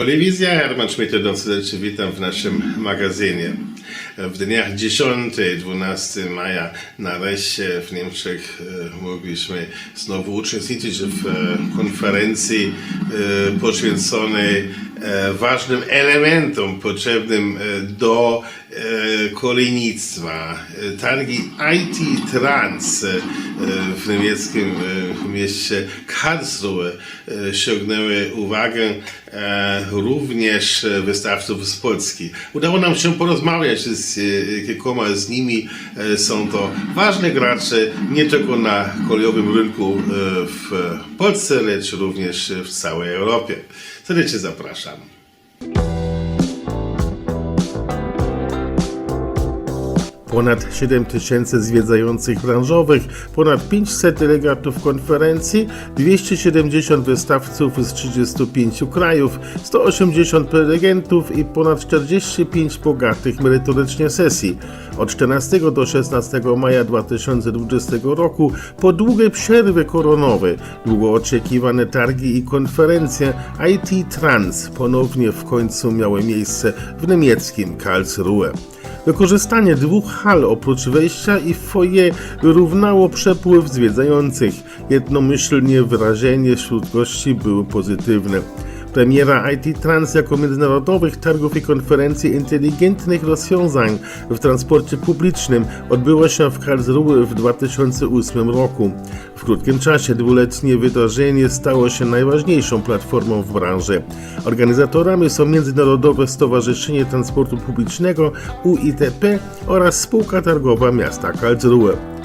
Kolewizja Herman Schmidt-Docelecz, witam w naszym magazynie. W dniach 10-12 maja nareszcie w Niemczech e, mogliśmy znowu uczestniczyć w e, konferencji e, poświęconej ważnym elementom potrzebnym do kolejnictwa. Targi IT Trans w niemieckim mieście Karlsruhe ściągnęły uwagę również e, wystawców z Polski. Udało nam się porozmawiać z e, kilkoma z nimi. E, Są to ważne gracze nie tylko na kolejowym rynku e, w Polsce, lecz również w całej Europie. Serdecznie zapraszam. Ponad 7 tysięcy zwiedzających branżowych, ponad 500 delegatów konferencji, 270 wystawców z 35 krajów, 180 prelegentów i ponad 45 bogatych merytorycznie sesji. Od 14 do 16 maja 2020 roku, po długiej przerwie koronowej, długo oczekiwane targi i konferencje IT Trans ponownie w końcu miały miejsce w niemieckim Karlsruhe. Wykorzystanie dwóch hal oprócz wejścia i foyer wyrównało przepływ zwiedzających. Jednomyślnie wyrażenie wśród gości było pozytywne. Premiera IT Trans jako międzynarodowych targów i konferencji inteligentnych rozwiązań w transporcie publicznym odbyła się w Karlsruhe w 2008 roku. W krótkim czasie dwuletnie wydarzenie stało się najważniejszą platformą w branży. Organizatorami są Międzynarodowe Stowarzyszenie Transportu Publicznego UITP oraz spółka targowa miasta Karlsruhe.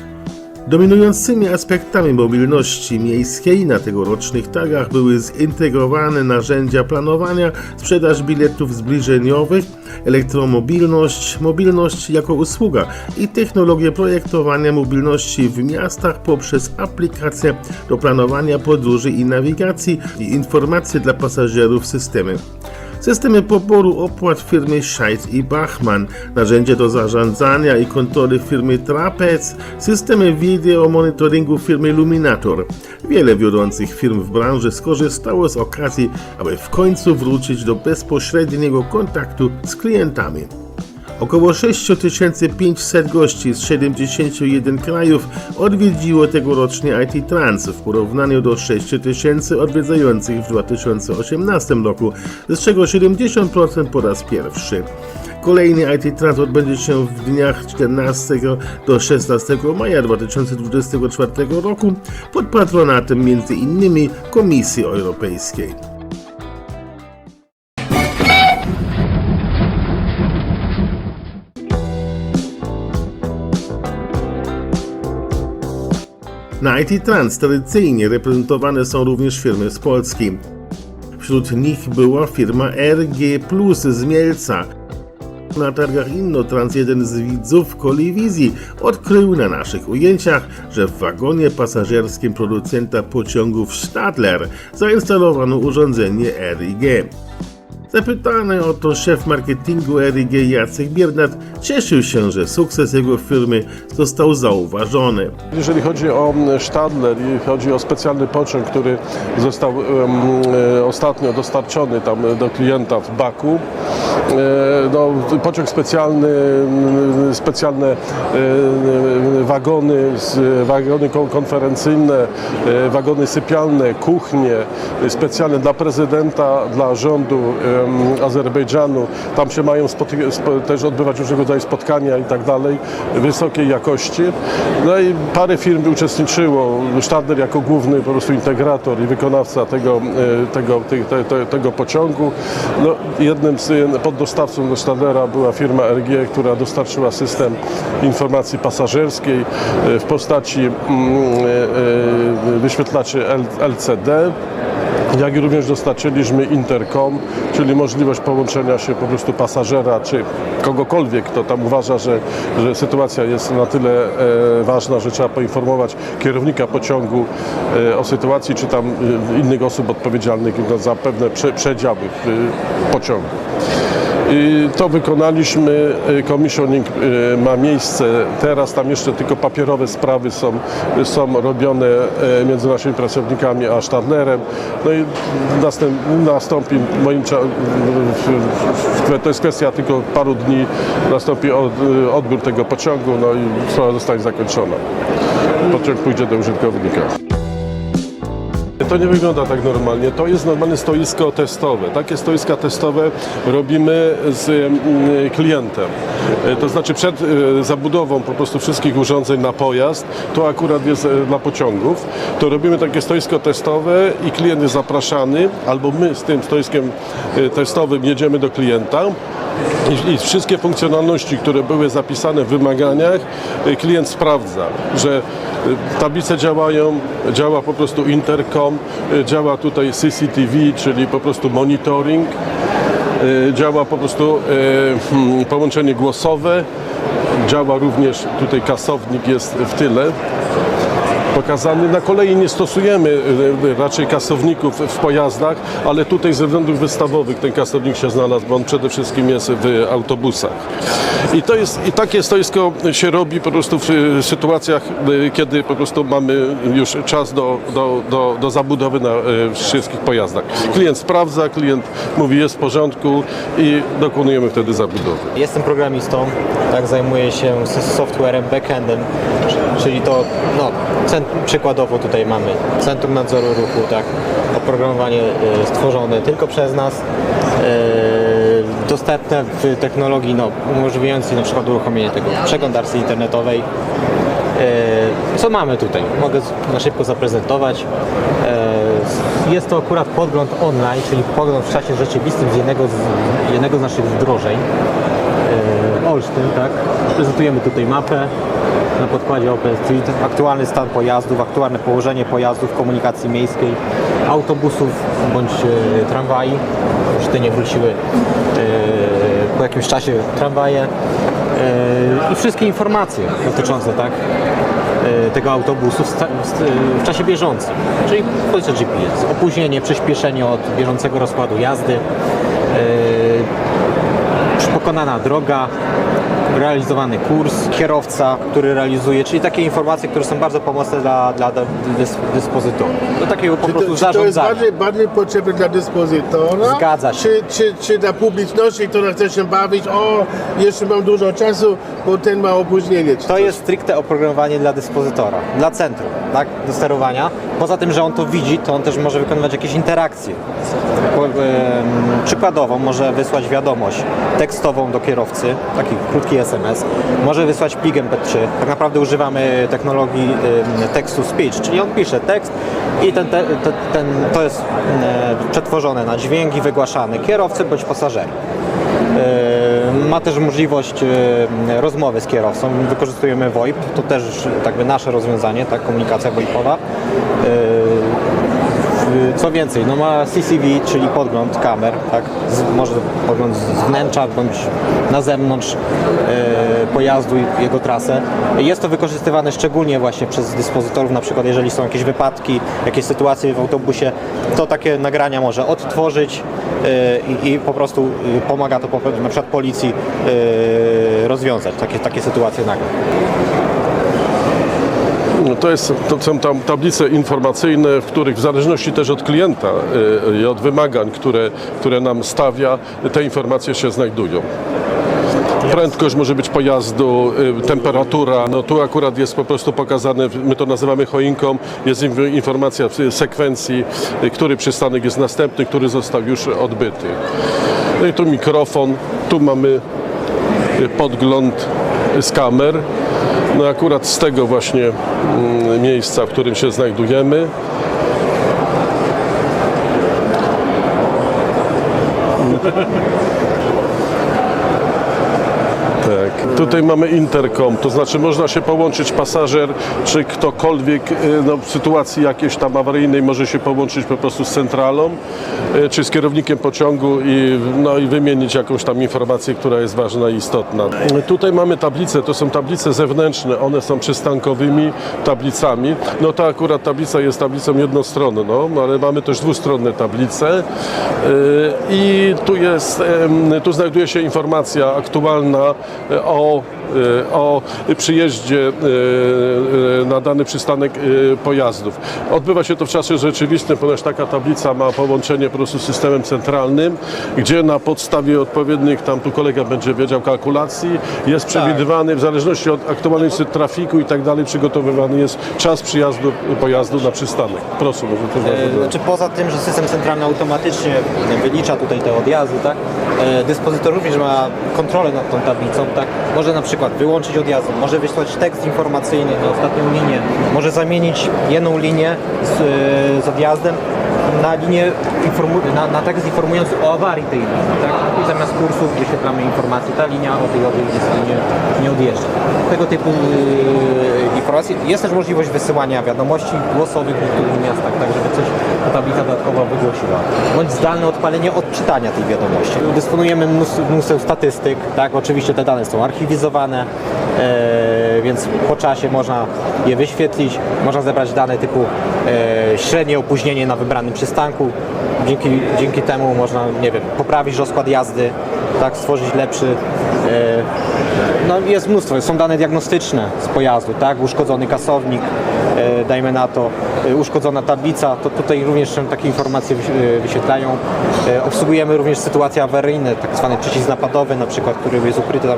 Dominującymi aspektami mobilności miejskiej na tegorocznych targach były zintegrowane narzędzia planowania, sprzedaż biletów zbliżeniowych, elektromobilność, mobilność jako usługa i technologie projektowania mobilności w miastach poprzez aplikacje do planowania podróży i nawigacji i informacje dla pasażerów systemy. Systemy poboru opłat firmy Scheidt i Bachmann, narzędzie do zarządzania i kontroli firmy Trapez, systemy wideo monitoringu firmy Luminator. Wiele wiodących firm w branży skorzystało z okazji, aby w końcu wrócić do bezpośredniego kontaktu z klientami. Około 6500 gości z 71 krajów odwiedziło tegorocznie IT Trans w porównaniu do 6000 odwiedzających w 2018 roku, z czego 70% po raz pierwszy. Kolejny IT Trans odbędzie się w dniach 14 do 16 maja 2024 roku pod patronatem m.in. Komisji Europejskiej. IT Trans tradycyjnie reprezentowane są również firmy z Polski. Wśród nich była firma RG Plus z Mielca. Na targach Innotrans jeden z widzów Kolewizji odkrył na naszych ujęciach, że w wagonie pasażerskim producenta pociągów Stadler zainstalowano urządzenie RIG. Zapytany o to szef marketingu RIG Jacek Biernat cieszył się, że sukces jego firmy został zauważony. Jeżeli chodzi o mm, Stadler i chodzi o specjalny pociąg, który został e, ostatnio dostarczony tam do klienta w Baku, e, no, pociąg specjalny, mm, specjalne e, wagony, wagony kon- konferencyjne, e, wagony sypialne, kuchnie, e, specjalne dla prezydenta, dla rządu Azerbejdżanu. Tam się mają też odbywać różnego rodzaju spotkania i tak dalej, wysokiej jakości. No i parę firm uczestniczyło. Stadler jako główny po prostu integrator i wykonawca tego, e, tego, te, te, te, tego pociągu. No, jednym z e, poddostawców do Stadlera była firma RG, która dostarczyła system informacji pasażerskiej e, w postaci mm, wyświetlaczy LCD jak i również dostarczyliśmy intercom, czyli możliwość połączenia się po prostu pasażera czy kogokolwiek, kto tam uważa, że, że sytuacja jest na tyle e, ważna, że trzeba poinformować kierownika pociągu e, o sytuacji, czy tam e, innych osób odpowiedzialnych za pewne prze, przedziały e, pociągu. I to wykonaliśmy, y, commissioning y, ma miejsce teraz, tam jeszcze tylko papierowe sprawy są, są robione y, między naszymi pracownikami a Stadlerem. No i następ, nastąpi moim to jest kwestia tylko paru dni, nastąpi od, odbiór tego pociągu, no i sprawa zostanie zakończona. Pociąg pójdzie do użytkownika. To nie wygląda tak normalnie. To jest normalne stoisko testowe. Takie stoiska testowe robimy z mm, klientem. E, To znaczy przed e, zabudową po prostu wszystkich urządzeń na pojazd, to akurat jest e, dla pociągów, to robimy takie stoisko testowe i klient jest zapraszany, albo my z tym stoiskiem testowym jedziemy do klienta. I, wszystkie funkcjonalności, które były zapisane w wymaganiach, y, klient sprawdza, że y, tablice działają, działa po prostu intercom, y, działa tutaj CCTV, czyli po prostu monitoring, działa po prostu hmm, połączenie głosowe, działa również tutaj kasownik jest w tyle pokazany. Na kolei nie stosujemy y, raczej kasowników w pojazdach, ale tutaj ze względów wystawowych ten kasownik się znalazł, bo on przede wszystkim jest w autobusach. I to jest, i takie stoisko się robi po prostu w y, sytuacjach, kiedy po prostu mamy już czas do, do, do, do zabudowy na wszystkich pojazdach. Klient sprawdza, klient mówi jest w porządku i dokonujemy wtedy zabudowy. Jestem programistą, tak, zajmuję się softwarem, backendem, czyli to, no, cent, przykładowo tutaj mamy Centrum Nadzoru Ruchu, tak, oprogramowanie e, stworzone tylko przez nas, e, dostępne w technologii, no, umożliwiającej na przykład uruchomienie tego przeglądarki internetowej. E, Co mamy tutaj? Mogę na szybko zaprezentować. Jest to akurat podgląd online, czyli podgląd w czasie rzeczywistym z jednego z, jednego z naszych wdrożeń. Olsztyn, tak? Prezentujemy tutaj mapę na podkładzie OpenStreet, aktualny stan pojazdów, aktualne położenie pojazdów komunikacji miejskiej, autobusów bądź e, tramwai. W Olsztynie wróciły e, po jakimś czasie tramwaje e, i wszystkie informacje dotyczące tak, e, tego autobusu w, czasie bieżącym, czyli powiedzmy GPS, opóźnienie, przyspieszenie od bieżącego rozkładu jazdy, pokonana droga, realizowany kurs, kierowca, który realizuje, czyli takie informacje, które są bardzo pomocne dla, dla, dys, dyspozytorów. Do takiego po Czy prostu to, czy to jest bardziej, bardziej potrzebne dla dyspozytora? Zgadza się. Czy, czy, czy dla publiczności, która chce się bawić, o, jeszcze mam dużo czasu, bo ten ma opóźnienie. Czy To jest stricte oprogramowanie dla dyspozytora, dla centrum, tak, do sterowania. Poza tym, że on to widzi, to on też może wykonywać jakieś interakcje. Przykładowo może wysłać wiadomość tekstową do kierowcy, taki krótki SMS. Może wysłać plik MP3. Tak naprawdę używamy technologii tekstu speech, czyli on pisze tekst i ten, te, te, ten, to jest e, przetworzone na dźwięk i wygłaszany kierowcy bądź pasażerom. E, Ma też możliwość rozmowy z kierowcą. Wykorzystujemy VoIP, to też jakby nasze rozwiązanie, tak, komunikacja VoIPowa. Co więcej, no ma CCV, czyli podgląd kamer, tak? Z, może podgląd z wnętrza bądź na zewnątrz e, pojazdu i jego trasę. Jest to wykorzystywane szczególnie właśnie przez dyspozytorów, na przykład jeżeli są jakieś wypadki, jakieś sytuacje w autobusie, to takie nagrania może odtworzyć e, i, po prostu e, pomaga to na przykład policji e, rozwiązać takie, takie sytuacje nagle. No To, jest, to są tam tablice informacyjne, w których w zależności też od klienta y, i od wymagań, które, które nam stawia, te informacje się znajdują. Prędkość może być pojazdu, y, temperatura. No tu akurat jest po prostu pokazane, my to nazywamy choinką, jest in- informacja w sekwencji, y, który przystanek jest następny, który został już odbyty. No i tu mikrofon, tu mamy podgląd z kamer. No akurat z tego właśnie mm, miejsca, w którym się znajdujemy. Tutaj mamy interkom, to znaczy można się połączyć pasażer, czy ktokolwiek y, no, w sytuacji jakiejś tam awaryjnej może się połączyć po prostu z centralą, y, czy z kierownikiem pociągu i, no, i wymienić jakąś tam informację, która jest ważna i istotna. Tutaj mamy tablice, to są tablice zewnętrzne, one są przystankowymi tablicami. No ta akurat tablica jest tablicą jednostronną, ale mamy też dwustronne tablice Y, i tu jest, tu znajduje się informacja aktualna o, whole o przyjeździe y, y, na dany przystanek y, pojazdów. Odbywa się to w czasie rzeczywistym, ponieważ taka tablica ma połączenie po prostu z systemem centralnym, gdzie na podstawie odpowiednich, tam tu kolega będzie wiedział, kalkulacji jest przewidywany w zależności od aktualnej sytuacji trafiku i tak dalej, przygotowywany jest czas przyjazdu pojazdu na przystanek. Proszę, może E, bardzo Znaczy poza tym, że system centralny automatycznie wylicza tutaj te odjazdy, tak? e, Dyspozytor również ma kontrolę nad tą tablicą, tak? Może na przykład wyłączyć odjazdy, może wysłać tekst informacyjny na ostatnią linię, może zamienić jedną linię z, e, z odjazdem na linię na, na tekst informujący o awarii tej linii, tak? I zamiast kursów wyświetlamy informację, ta linia o tej owej nie, nie odjeżdża. Tego typu e, informacje. Jest też możliwość wysyłania wiadomości głosowych w niektórych miastach, tak żeby coś ta tablica dodatkowo wygłosiła. Bądź zdalne odpalenie odczytania tej wiadomości. Dysponujemy mnóstw- mnóstwem statystyk, tak? Oczywiście te dane są archiwizowane, e, więc po czasie można je wyświetlić. Można zebrać dane typu e, średnie opóźnienie na wybranym przystanku. Dzięki, dzięki temu można, nie wiem, poprawić rozkład jazdy, tak, stworzyć lepszy. E, no jest mnóstwo, są dane diagnostyczne z pojazdu, tak, uszkodzony kasownik, e, dajmy na to, uszkodzona tablica, to tutaj również takie informacje e, wyświetlają. E, obsługujemy również sytuacje awaryjne, tak zwany przycisk napadowy, na przykład, który jest ukryty, tam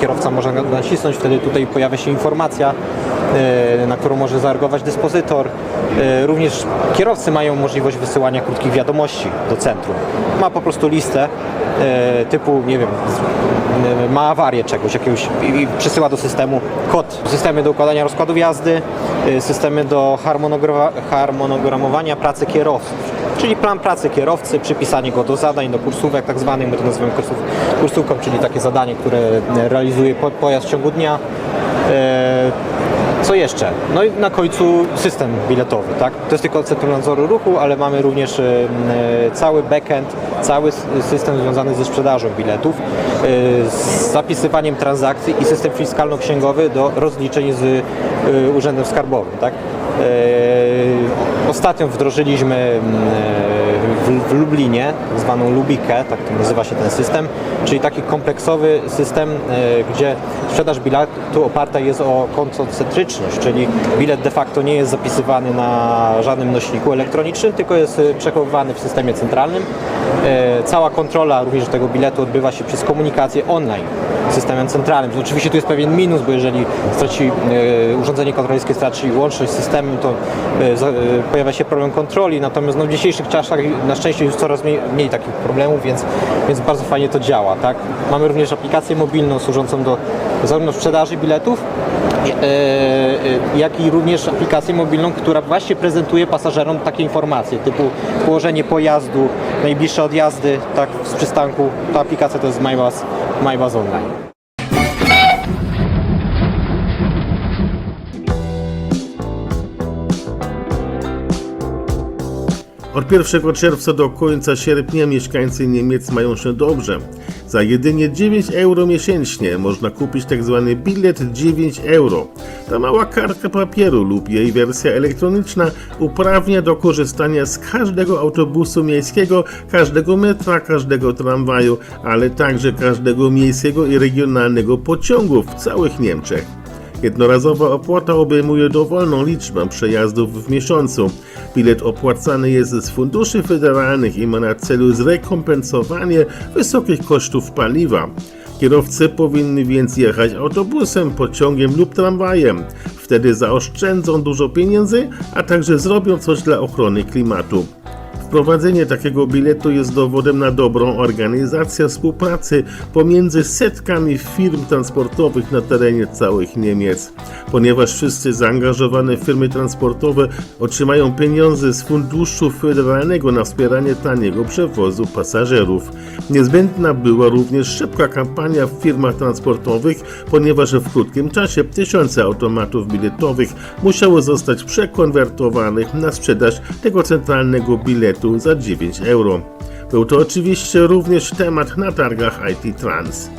kierowca może na- nacisnąć, wtedy tutaj pojawia się informacja, na którą może zareagować dyspozytor. E, Również kierowcy mają możliwość wysyłania krótkich wiadomości do centrum. Ma po prostu listę e, typu, nie wiem, ma awarię czegoś, jakiegoś i, przysyła do systemu kod. Systemy do układania rozkładów jazdy, systemy do harmonogra- harmonogramowania pracy kierowców. Czyli plan pracy kierowcy, przypisanie go do zadań, do kursówek tak zwanych, my to nazywamy kursów, kursówką, czyli takie zadanie, które e, realizuje po, pojazd w ciągu dnia. Co jeszcze? No i na końcu system biletowy, tak? To jest tylko Centrum Nadzoru Ruchu, ale mamy również m, e, cały backend, cały system związany ze sprzedażą biletów, e, z zapisywaniem transakcji i system fiskalno-księgowy do rozliczeń z Urzędem Skarbowym, tak? Ostatnio wdrożyliśmy m, e, w, Lublinie, zwaną Lubikę, tak to nazywa się ten system, czyli taki kompleksowy system, e, gdzie sprzedaż biletu oparta jest o koncentryczność, czyli bilet de facto nie jest zapisywany na żadnym nośniku elektronicznym, tylko jest e, przechowywany w systemie centralnym. E, Cała kontrola również tego biletu odbywa się przez komunikację online z systemem centralnym. Oczywiście tu jest pewien minus, bo jeżeli straci e, urządzenie kontrolerskie straci łączność z systemem, to e, pojawia się problem kontroli, natomiast no, w dzisiejszych czasach na szczęście już coraz mniej, mniej takich problemów, więc, więc bardzo fajnie to działa. Tak? Mamy również aplikację mobilną służącą do zarówno sprzedaży biletów, jak i również aplikację mobilną, która właśnie prezentuje pasażerom takie informacje typu położenie pojazdu, najbliższe odjazdy tak, z przystanku. Ta aplikacja to jest MyBus, MyBus Online. Od 1 czerwca do końca sierpnia mieszkańcy Niemiec mają się dobrze. Za jedynie 9 euro miesięcznie można kupić tzw. bilet 9 euro. Ta mała kartka papieru lub jej wersja elektroniczna uprawnia do korzystania z każdego autobusu miejskiego, każdego metra, każdego tramwaju, ale także każdego miejskiego i regionalnego pociągu w całych Niemczech. Jednorazowa opłata obejmuje dowolną liczbę przejazdów w miesiącu. Bilet opłacany jest z funduszy federalnych i ma na celu zrekompensowanie wysokich kosztów paliwa. Kierowcy powinny więc jechać autobusem, pociągiem lub tramwajem. Wtedy zaoszczędzą dużo pieniędzy, a także zrobią coś dla ochrony klimatu. W Wprowadzenie takiego biletu jest dowodem na dobrą organizację współpracy pomiędzy setkami firm transportowych na terenie całych Niemiec. Ponieważ wszyscy zaangażowane firmy transportowe otrzymają pieniądze z funduszu federalnego na wspieranie taniego przewozu pasażerów. Niezbędna była również szybka kampania w firmach transportowych, ponieważ w krótkim czasie tysiące automatów biletowych musiało zostać przekonwertowanych na sprzedaż tego centralnego biletu za 9 euro. Był to oczywiście również temat na targach IT Trans.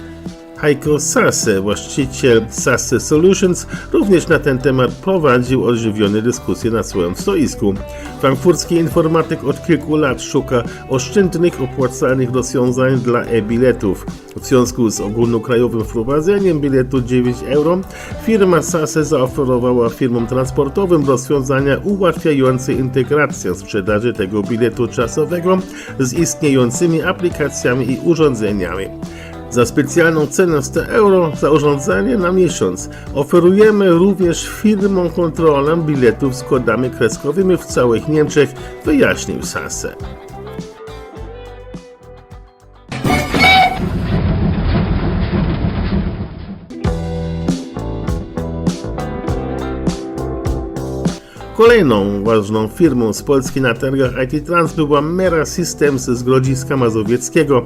Heiko Sasse, właściciel Sasse Solutions, również na ten temat prowadził ożywione dyskusje na swoim stoisku. Frankfurcki informatyk od kilku lat szuka oszczędnych, opłacalnych rozwiązań dla e-biletów. W związku z ogólnokrajowym wprowadzeniem biletu 9 euro, firma Sasse zaoferowała firmom transportowym rozwiązania ułatwiające integrację sprzedaży tego biletu czasowego z istniejącymi aplikacjami i urządzeniami. Za specjalną cenę 100 euro za urządzenie na miesiąc oferujemy również firmom kontrolę biletów z kodami kreskowymi w całych Niemczech, wyjaśnił Sasse. Kolejną ważną firmą z Polski na targach IT Trans była Mera Systems z Grodziska Mazowieckiego.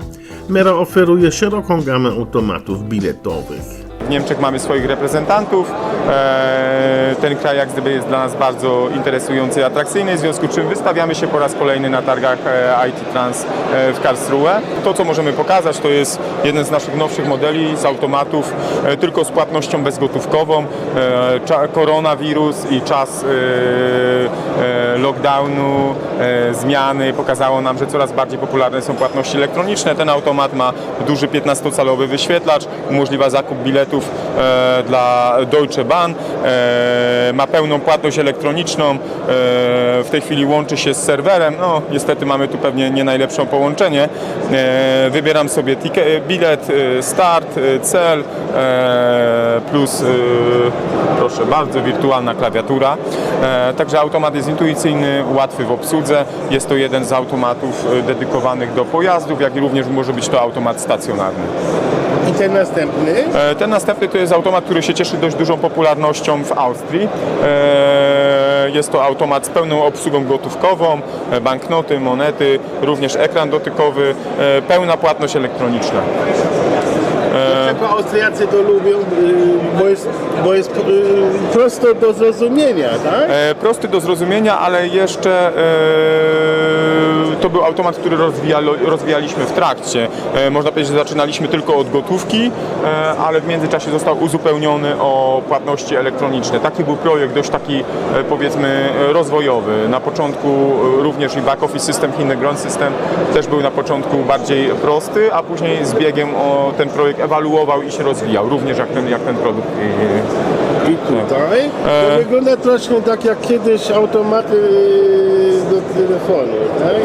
Mera oferuje szeroką gamę automatów biletowych. W Niemczech mamy swoich reprezentantów. Eee, Ten kraj jak gdyby jest dla nas bardzo interesujący i atrakcyjny, w związku z czym wystawiamy się po raz kolejny na targach e, IT Trans e, w Karlsruhe. To co możemy pokazać to jest jeden z naszych nowszych modeli z automatów e, tylko z płatnością bezgotówkową. E, Koronawirus i czas e, e, lockdownu, e, zmiany pokazało nam, że coraz bardziej popularne są płatności elektroniczne. Ten automat ma duży 15-calowy wyświetlacz, umożliwia zakup biletów e, dla Deutsche Bahn, e, ma pełną płatność elektroniczną, e, w tej chwili łączy się z serwerem, no niestety mamy tu pewnie nie najlepsze połączenie. Wybieram sobie bilet, start, cel, plus proszę bardzo, wirtualna klawiatura. Także automat jest intuicyjny, łatwy w obsłudze. Jest to jeden z automatów dedykowanych do pojazdów, jak i również może być to automat stacjonarny. I ten następny? E, Ten następny to jest automat, który się cieszy dość dużą popularnością w Austrii. E, Jest to automat z pełną obsługą gotówkową, e, banknoty, monety, również ekran dotykowy, pełna płatność elektroniczna. Dlaczego Austriacy to lubią? y, Bo jest, bo jest y, prosto do zrozumienia, tak? Prosty do zrozumienia, ale jeszcze to był automat, który rozwijaliśmy w trakcie. E, można powiedzieć, że zaczynaliśmy tylko od gotówki, e, ale w międzyczasie został uzupełniony o płatności elektroniczne. Taki był projekt dość taki e, powiedzmy rozwojowy. Na początku również i back office system, Hintergrund system też był na początku bardziej prosty, a później z biegiem ten projekt ewoluował i się rozwijał, również jak ten, jak ten produkt. I tutaj to wygląda troszkę tak jak kiedyś automaty telefonu, tak?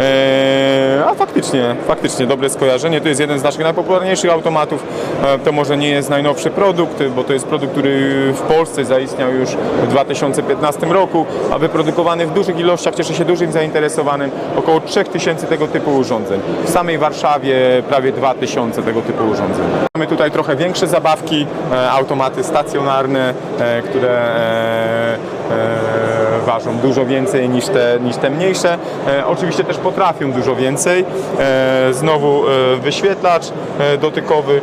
Eee, a faktycznie, faktycznie dobre skojarzenie. To jest jeden z naszych najpopularniejszych automatów. E, To może nie jest najnowszy produkt, bo to jest produkt, który w Polsce zaistniał już w 2015 roku, a wyprodukowany w dużych ilościach, cieszy się dużym zainteresowanym. Około 3000 tego typu urządzeń. W samej Warszawie prawie 2000 tego typu urządzeń. Mamy tutaj trochę większe zabawki, e, automaty stacjonarne, e, które ważą dużo więcej niż te, niż te mniejsze. E, oczywiście też potrafią dużo więcej. E, znowu e, wyświetlacz dotykowy,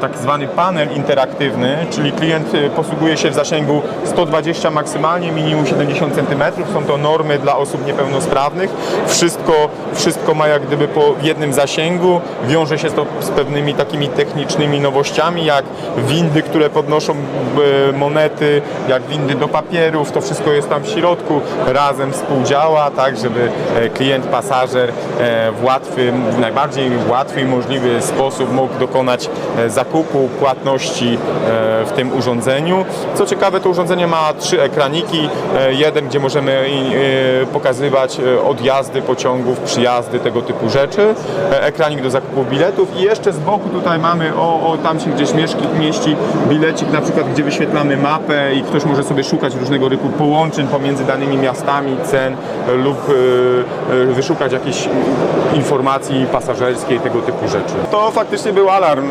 tak zwany panel interaktywny, czyli klient e, posługuje się w zasięgu 120 maksymalnie, minimum 70 cm. Są to normy dla osób niepełnosprawnych. Wszystko, wszystko ma jak gdyby po jednym zasięgu. Wiąże się to z pewnymi takimi technicznymi nowościami, jak windy, które podnoszą e, monety, jak windy do papierów. To wszystko jest tam w środku. Razem współdziała, tak, żeby e, klient, pasażer e, w łatwy, w najbardziej łatwy i możliwy sposób mógł dokonać e, zakupów zakupu, płatności e, w tym urządzeniu. Co ciekawe, to urządzenie ma trzy ekraniki. E, Jeden, gdzie możemy e, pokazywać odjazdy pociągów, przyjazdy, tego typu rzeczy. Ekranik do zakupu biletów i jeszcze z boku tutaj mamy, o, o tam się gdzieś mieści, mieści bilecik, na przykład gdzie wyświetlamy mapę i ktoś może sobie szukać różnego typu połączeń pomiędzy danymi miastami, cen lub wyszukać jakieś informacji pasażerskiej, tego typu rzeczy. To faktycznie był alarm.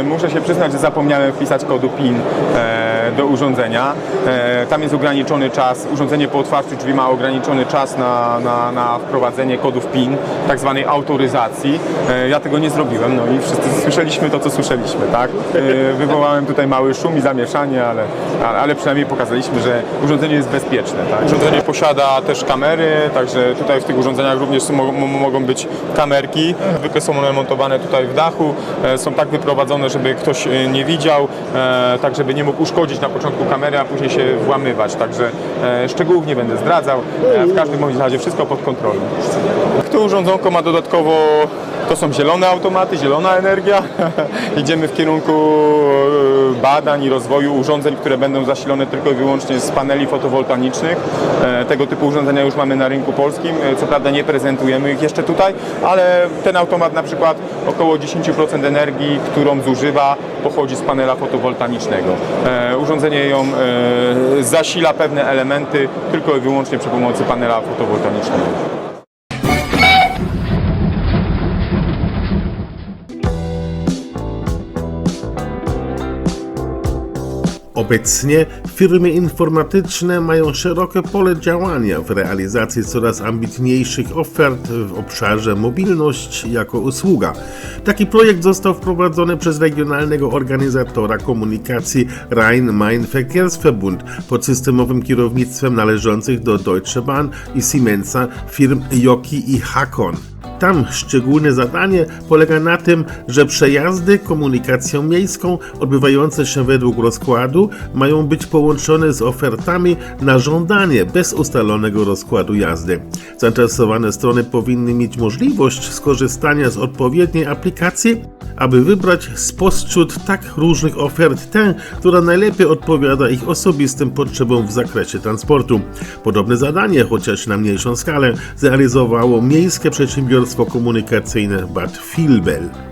E, Muszę się przyznać, że zapomniałem wpisać kodu PIN. E, do urządzenia. E, Tam jest ograniczony czas. Urządzenie po otwarciu drzwi ma ograniczony czas na, na, na wprowadzenie kodów PIN, tak zwanej autoryzacji. E, Ja tego nie zrobiłem, no i wszyscy słyszeliśmy to, co słyszeliśmy, tak? E, Wywołałem tutaj mały szum i zamieszanie, ale, ale przynajmniej pokazaliśmy, że urządzenie jest bezpieczne, tak? Urządzenie posiada też kamery, także tutaj w tych urządzeniach również mogą być kamerki. Zwykle są one montowane tutaj w dachu, są tak wyprowadzone, żeby ktoś nie widział, tak żeby nie mógł uszkodzić na początku kamery, a później się włamywać. Także e, szczegółów nie będę zdradzał. E, W każdym razie wszystko pod kontrolą. To urządzonko ma dodatkowo, to są zielone automaty, zielona energia. Idziemy w kierunku e, badań i rozwoju urządzeń, które będą zasilone tylko i wyłącznie z paneli fotowoltaicznych. E, Tego typu urządzenia już mamy na rynku polskim. E, Co prawda nie prezentujemy ich jeszcze tutaj, ale ten automat na przykład około 10% energii, którą zużywa, pochodzi z panela fotowoltaicznego. E, Urządzenie ją zasila pewne elementy tylko i wyłącznie przy pomocy panela fotowoltaicznego. Obecnie firmy informatyczne mają szerokie pole działania w realizacji coraz ambitniejszych ofert w obszarze mobilność jako usługa. Taki projekt został wprowadzony przez regionalnego organizatora komunikacji Rhein-Main-Verkehrsverbund pod systemowym kierownictwem należących do Deutsche Bahn i Siemensa firm Joki i Hakon. Tam szczególne zadanie polega na tym, że przejazdy komunikacją miejską odbywające się według rozkładu mają być połączone z ofertami na żądanie bez ustalonego rozkładu jazdy. Zainteresowane strony powinny mieć możliwość skorzystania z odpowiedniej aplikacji, aby wybrać spośród tak różnych ofert tę, która najlepiej odpowiada ich osobistym potrzebom w zakresie transportu. Podobne zadanie, chociaż na mniejszą skalę, zrealizowało miejskie przedsiębiorstwo komunikacyjne Bad Vilbel.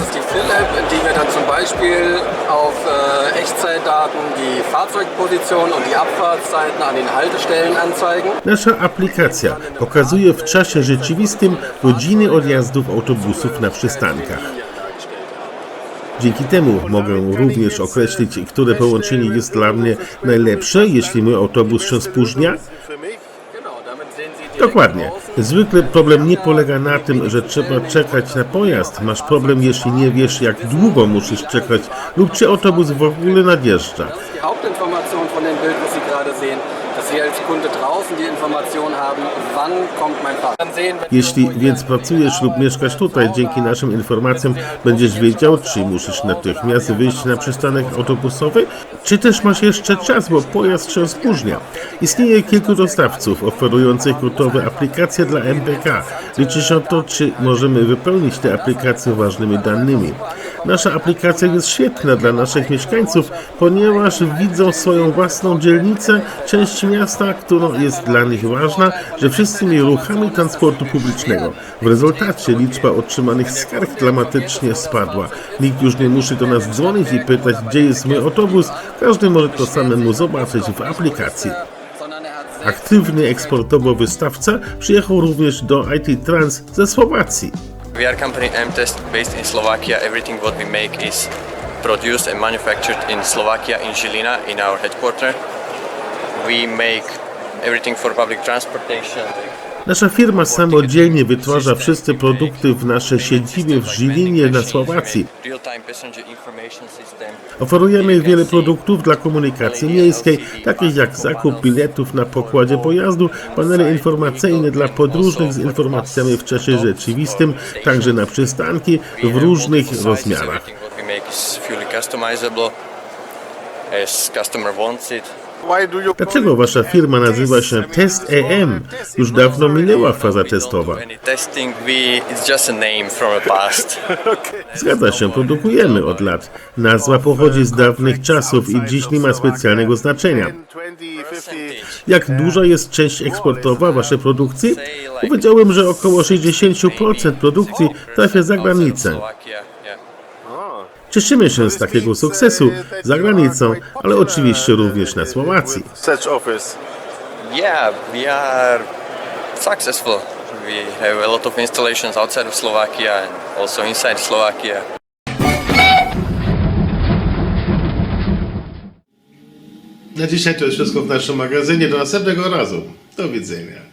Das ist die Fill-App, in die wir dann zum Beispiel auf äh, Echtzeitdaten die Fahrzeugposition und die Abfahrtszeiten an den Haltestellen anzeigen. Nasza aplikacja pokazuje w czasie rzeczywistym godziny odjazdów autobusów na przystankach. Dzięki temu mogę również określić, które połączenie jest dla mnie najlepsze, jeśli mój autobus się spóźnia. Dokładnie. Zwykle problem nie polega na tym, że trzeba czekać na pojazd. Masz problem, jeśli nie wiesz, jak długo musisz czekać lub czy autobus w ogóle nadjeżdża. Draußen die Information haben, wann kommt mein Jeśli więc pracujesz lub mieszkasz tutaj, dzięki naszym informacjom będziesz wiedział, czy musisz natychmiast wyjść na przystanek autobusowy, czy też masz jeszcze czas, bo pojazd się spóźnia. Istnieje kilku dostawców oferujących gotowe aplikacje dla MPK. Liczy się to, czy możemy wypełnić te aplikacje ważnymi danymi. Nasza aplikacja jest świetna dla naszych mieszkańców, ponieważ widzą swoją własną dzielnicę, część miasta, która jest dla nich ważna, że wszystkimi ruchami transportu publicznego. W rezultacie liczba otrzymanych skarg dramatycznie spadła. Nikt już nie musi do nas dzwonić i pytać, gdzie jest mój autobus. Każdy może to samemu zobaczyć w aplikacji. Aktywny eksportowo wystawca przyjechał również do IT Trans ze Słowacji. We are company M-Test based in Slovakia. Everything what we make is produced and manufactured in Slovakia in Žilina in our headquarter. We make everything for public transportation. Nasza firma samodzielnie wytwarza wszystkie produkty w naszej siedzibie w Żilinie na Słowacji. Oferujemy wiele produktów dla komunikacji miejskiej, takich jak zakup biletów na pokładzie pojazdu, panele informacyjne dla podróżnych z informacjami w czasie rzeczywistym, także na przystanki w różnych rozmiarach. Customer wants it. Dlaczego wasza firma nazywa się Test EM? Już dawno minęła faza testowa. Zgadza się, produkujemy od lat. Nazwa pochodzi z dawnych czasów i dziś nie ma specjalnego znaczenia. Jak duża jest część eksportowa waszej produkcji? Powiedziałem, że około 60% produkcji trafia za granicę. Cieszymy się z takiego sukcesu za granicą, ale oczywiście również na Słowacji. such offers. Yeah, we are successful. We have a lot of installations outside of Slovakia and also inside Slovakia. Na dzisiaj to jest wszystko w naszym magazynie. Do następnego razu. Do widzenia.